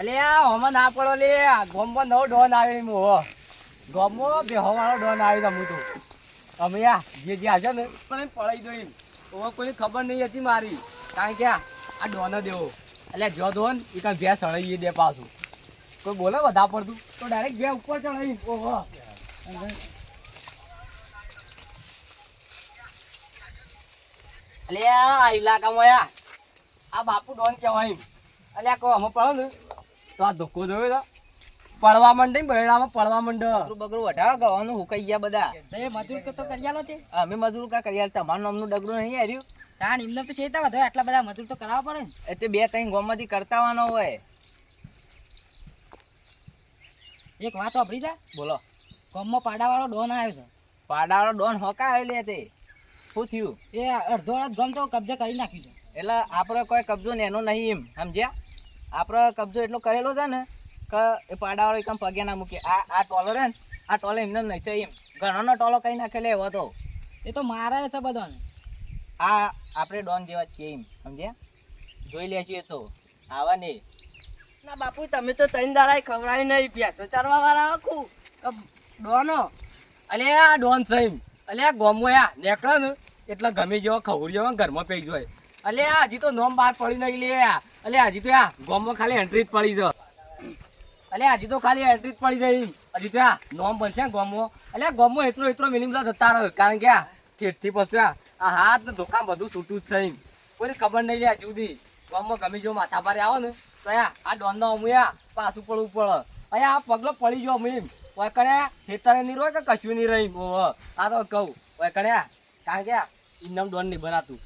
અલે હોમાં ના પડો લે. ગોમમાં નવો ડોન આવે એમ હો. ગોમમાં બેહોવાળો ડોન આવ્યો તમું તો. અમે આ જે જે આવશે ને પણ એમ પડાઈ દો એમ. હવે કોઈ ખબર નહીં હતી મારી. કારણ કે આ ડોન દેવો એટલે જો દોન એ કાંઈ ભેસ ચડાવી દે પાછું. કોઈ બોલે બધા પડતું તો? ડાયરેક્ટ બે ઉપર ચડાવી ઓહો. અલે આ ઇલાકામાં આ. બાપુ ડોન કહેવાય અલ્યા કહો અમે પડો ને તો આ ધોકો જોયો તો પડવા માંડે ને પડવા માંડે. બગરું બગરું વઢાવો ગવાનું હુકાઈ ગયા બધા. એ મજૂર તો કરી આલો તે. અમે મજૂર કા કરી તમારું નામનું ડગરું નહીં આવ્યું. તાણ એમને તો ચેતા વધો આટલા બધા મજૂર તો કરાવવા પડે ને. એટલે બે ત્રણ ગોમાંથી કરતાવાનો હોય. એક વાત વાપરી જા. બોલો. ગોમમાં પાડાવાળો ડોન આવ્યો છે. પાડાવાળો ડોન હોકા આવેલી તે. શું થયું? એ અડધો અડધ ગમ તો કબજે કરી નાખ્યું છે. એટલે આપણે કોઈ કબજો ને એનો નહીં એમ સમજ્યા? આપણે કબજો એટલો કરેલો છે ને કે એ પાડાવાળો એકમ પગે ના મૂકે. આ આ ટોલો રે ને આ ટોલો એમને નહીં છે એમ. ઘણાનો ટોલો કઈ નાખેલો એવો તો. એ તો મારે છે બધાને. આ આપણે ડોન જેવા છીએ એમ સમજ્યા? જોઈ લે છીએ તો. આવા ને ના બાપુ તમે તો ત્રણ દાડા ખવડાવી નહીં ભેંસો ચારવા વાળા આખું ડોનો. અલે આ ડોન સહીમ અલે આ ગોમો આ. નીકળે ને એટલે ગમે જેવો ખવડી જેવો ઘરમાં પઈ જાય. અલે હજી તો નોમ બહાર પડી નહીં લે અલે હજી તો આ, ગોમમાં ખાલી એન્ટ્રી જ પડી છે. અલે હજી તો ખાલી એન્ટ્રી જ પડી જઈ હજી તો આ, નોમ બનશે ગોમમાં. અલે આ ગોમમાં એટલો એટલો મિનિમમ થતા રહ્યો કારણ કે આ ઠેઠથી પછી આ હાથ ને દુકાન બધું છૂટું જ થઈ કોઈ ખબર નહીં લે જુદી ગામમાં ગમે જો માથા ભારે આવો ને, તો આ ડોનનો અમુયા પાછું પડવું પડે અહીંયા આ પગલો પડી ગયો અમુમ ઓય કણે ખેતરે નહીં રોય કે કશું નહીં રહી આ તો કહું. ઓય કણે કારણ કે ઇન્નમ ડોન નહીં બનાતું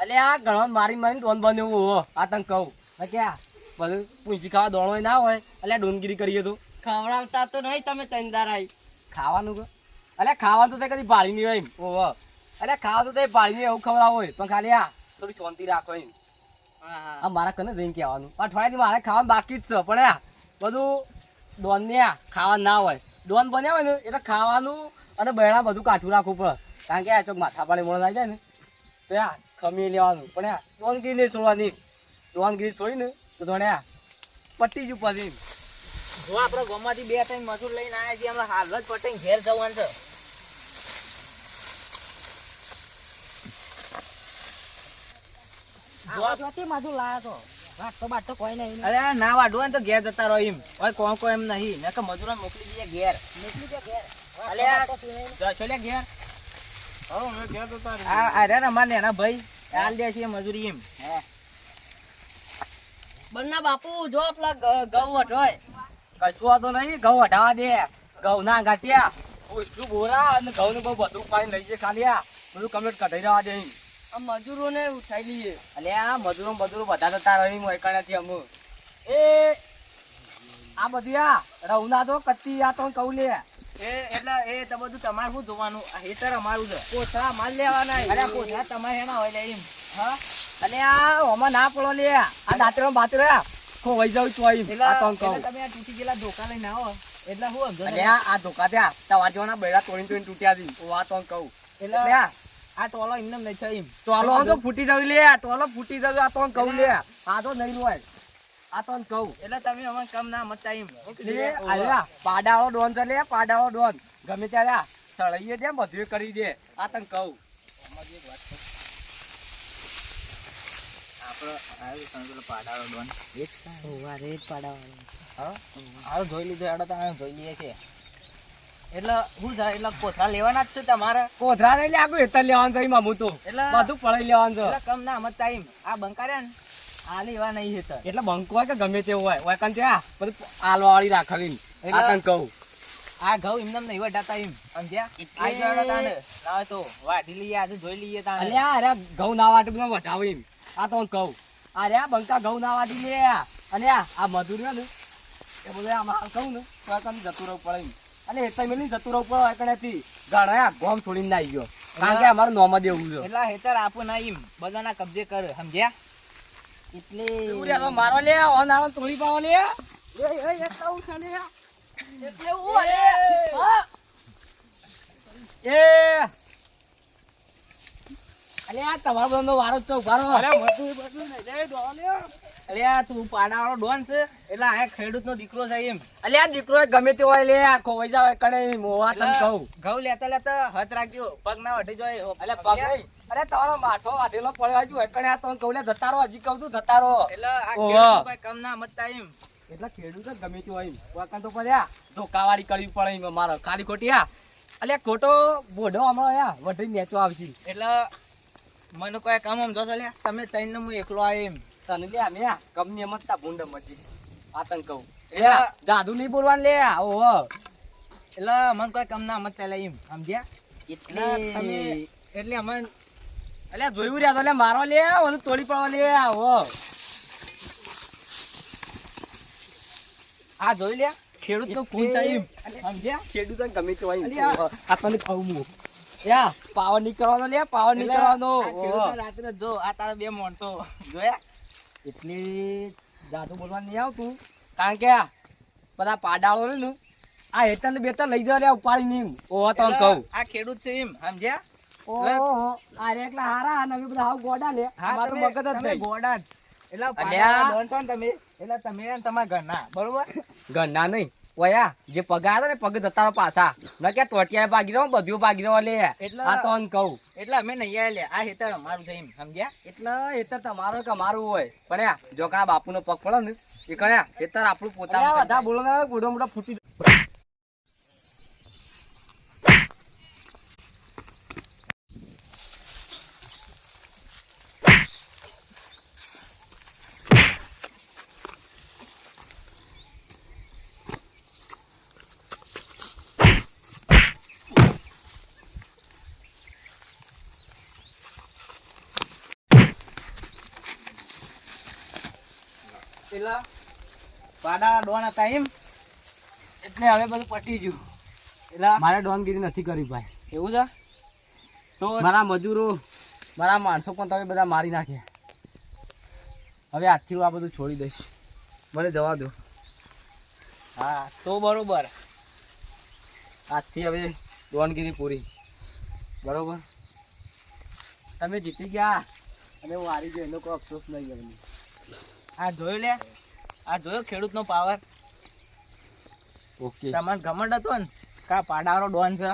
એટલે આ ઘણો મારી મારી ડોન બન્યો ઓહો આ તને કહું. હા કે આ બધું પૂંછી ખાવા દોણો ના હોય. એટલે ડોનગીરી કરીએ તો. ખવડાવતા તો નહીં તમે તંદાર આવી ખાવાનું કે અલે ખાવાનું તો તે કદી ભાળી નહીં હોય એમ. ઓહો અલે ખાવાનું તો તે ભાળી નહીં એવું ખવડાવ હોય. પણ ખાલી આ થોડી શાંતિ રાખો એમ. આ મારા કને જઈને કહેવાનું. અઠવાડિયાથી મારે ખાવાનું બાકી જ છે પણ આ બધું ડોન ને આ ખાવા ના હોય. ડોન બન્યા હોય ને એટલે ખાવાનું અને બહેણા બધું કાઠું રાખવું પડે. કારણ કે આ ચોક માથા પાડી મોણ આવી જાય ને. તો આ ખમી લેવાનું. પણ આ ડોનગીરી નહીં છોડવાની ડોનગીરી છોડી ને તો આ પતી જ પછી જો આપણે ગોમાંથી બે ત્રણ મજૂર લઈને આવ્યા છીએ હમણાં હાલ જ પટીને ઘેર જવાનું છે. મજૂર લાયા તો વાટતો બાટતો કોઈ નહીં. અરે ના વાઢવું ને તો ઘેર જતા રહો એમ. હવે કોણ કોઈ એમ નહીં. નકર મજૂરો મોકલી દઈએ ઘેર. મોકલી દે ઘેર. અલે જશો લે ઘેર. અરે ને અમારે નેના ભાઈ. હાલ દે છે મજૂરી એમ. બંના બાપુ જો પેલા ઘઉં વઢોય કશું વાંધો નહીં ઘઉં વઢાવા દે. ઘઉં ના ગાંઠિયા ઓછું બોરા? અને ઘઉં ને બહુ બધું પાણી લઈ જાય ખાલી આ બધું કમ્પ્લીટ કઢાઈ રહેવા દે. આ મજૂરો ને ઉઠાઈ લઈએ અને આ મજૂરો મજૂરો બધા જતા રહી નથી અમુ એ આ બધી આ રવના તો કચ્ચી આ તો કહું લે. એટલે એ તો બધું તમારે શું જોવાનું? હેતર અમારું છે. કોથળા માલ લેવાના અરે પોતા તમારે હેના હોય એમ. હા? અલે આ ઓમાં ના પડો લે. આ દાતરો બાતરો ખોવાઈ જાવ તો એટલે આ તો કહું. એટલે તમે આ તૂટી ગયેલા ધોકા લઈને આવો. એટલે સમજો આ ધોકા ત્યાં તમારા જેવાના બેડા તોડીને તોડીને તૂટ્યા હતી આ તો કહું. એટલે આ ટોલો એમને નહીં છે એમ. ટોલો તો ફૂટી જવી લે. આ ટોલો ફૂટી જવી આ તો કહું લે. આ તો નહીં હોય. આ તો કહું. એટલે તમે અમારે કમ ના મતતા એમ લે પાડાઓ ડોન લે પાડાવાળો ડોન. ગમે ત્યારે આ સળાઈએ દે બધું કરી દે. આ તને કહું. આપણે ડોન. હા? જોઈ લીધો હેડો તો જોઈ લઈએ છીએ એટલે હું છે એટલે કોથરા લેવાના જ છે તમારે? કોથરા નહીં લે આગળ હેતર લેવાનું છે મામુ તો. એટલે બધું પડાઈ લેવાનું છે. કમ ના મત ટાઈમ આ બંકાર્યા ને? આ લેવા નહીં હેતર એટલે બંકો હોય કે ગમે તેવું હોય. હોય કાન ત્યાં બધું આલવા વાળી રાખેલી આ તને કહું આ ઘઉં એમને નહીં વઢાતા એમ. સમજ્યા આ જોડો તાને ના હોય તો વાઢી લઈએ આજે જોઈ લઈએ તાને અલ્યા અરે ઘઉં ના વાટી બધા વઢાવી એમ. આ તો કહું અરે આ બંકા ઘઉં ના વાટી લે અને આ મધુર ને એ બધું આમાં હાલ કહું ને. તો આ કામ જતું રહું પડે એમ. અને એ તમે નહીં જતું રહું પડે કણેથી ઘણા આ ગોમ છોડીને આવી ગયો. કારણ કે અમારું નોમ જ એવું છે. એટલે આ હેતર આપો ના એમ. બધાના કબજે કરે સમજ્યા? એટલે રે તો મારો લે ઓનાળો તોડી પાવો લે. એ એ એક કહું છે ને. એટલે ઉ અરે એ. અલે આ તમારો બધો વારો છે અરે મજૂર બધું ને જય ડોલે આ તું પાડાવાળો ડોન છે એટલે આ ખેડૂતનો દીકરો છે એમ. અલે આ દીકરો ગમે તે હોય લે આ ખોવાઈ જાવ કણે મોવા તમ કહું. ઘઉં લેતા લેતા હાથ રાખ્યો પગ ના વટી જાય અલે પગ અરે તમારો માથો વાઢેલો પડ્યો હજુ કણે આ તો કહું. લે ધતારો હજી કહું તું ધતારો. એટલે આ ખેડૂત કોઈ કામ ના મતતા એમ. એટલે ખેડૂત જ ગમે તે હોય વાકણ તો પડ્યા. ધોકાવાળી કરવી પડે એમ મારો ખાલી ખોટી આ અલે ખોટો બોઢો હમણાં યા વઢી નેચો આવશે. એટલે મને કોઈ કામ આમ જોશે તમે તઈને હું એકલો આવ્યો એમ. તને લે અમે આ. કંપની એમ જ તા ભૂંડ મચી આ કહું. લે જાદુ નહીં બોલવાનું લે ઓહો એટલે મને કોઈ કામ ના મતતા લે એમ સમજ્યા? એટલે તમે એટલે અમને અલે જોયું રહ્યા તો લે મારો લે મને તોડી પડવા લે આવો આ જોઈ લે. ખેડૂત તો છે એમ. સમજ્યા? ખેડૂત ને ગમે તો આ- તને કહું હું. યા. પાવર નીકળવાનો કરવાનો લે પાવર નહીં એટલે કરવાનો આ ખેડૂતને ઓહો. રાત્રે જો આ તારા બે માણસો. જોયા? એટલે જાતું બોલવા નહીં આવતું. કારણ કે બધા પાડાળો ને આ હેતર ને બેતર લઈ જવા ઉપાડી નહીં. ઓહો તો કહું. આ ખેડૂત છે એમ સમજ્યા? ઓહો આ રે હારા અને અમે બધા હાવ ગોડા લે. મારું તમે મગજ જ નહીં. ગોડા. એટલે તમે એટલે તમે તમારા ઘરના બરોબર? ઘરના નહીં ઓયા જે પગાર ને પગ જતા પાછા. ન કે ટોટિયા ભાગી રહ્યો બધું ભાગી રહ્યો લે. એટલે- આ તો કહું. એટલે અમે નહીં આયા લે. આ હેતર અમારું છે એમ સમજ્યા? એટલે હેતર તમારો કે મારું હોય. પણ જો કણા બાપુનો પગ પડે ને એ કણ્યા હેતર આપણું પોતાનું બધા બોલો ને મોટો ફૂટી એટલે પાડાના ડોન હતા એમ એટલે હવે બધું પટી ગયું. એટલે મારે ડોનગીરી નથી કરી ભાઈ. એવું છે? તો મારા મજૂરો મારા માણસો પણ તમે બધા મારી નાખ્યા હવે આજથી હું આ બધું છોડી દઈશ. મને જવા દો. હા તો બરોબર. આજથી હવે ડોનગીરી પૂરી. બરોબર? તમે જીતી ગયા. અને હું હારી ગયો એનો કોઈ અફસોસ નહીં હવે આ જોયું લે? આ જોયો ખેડૂતનો પાવર ઓકે તમને ગમંડ હતો ને? કા પાડાવાળો ડોન છે?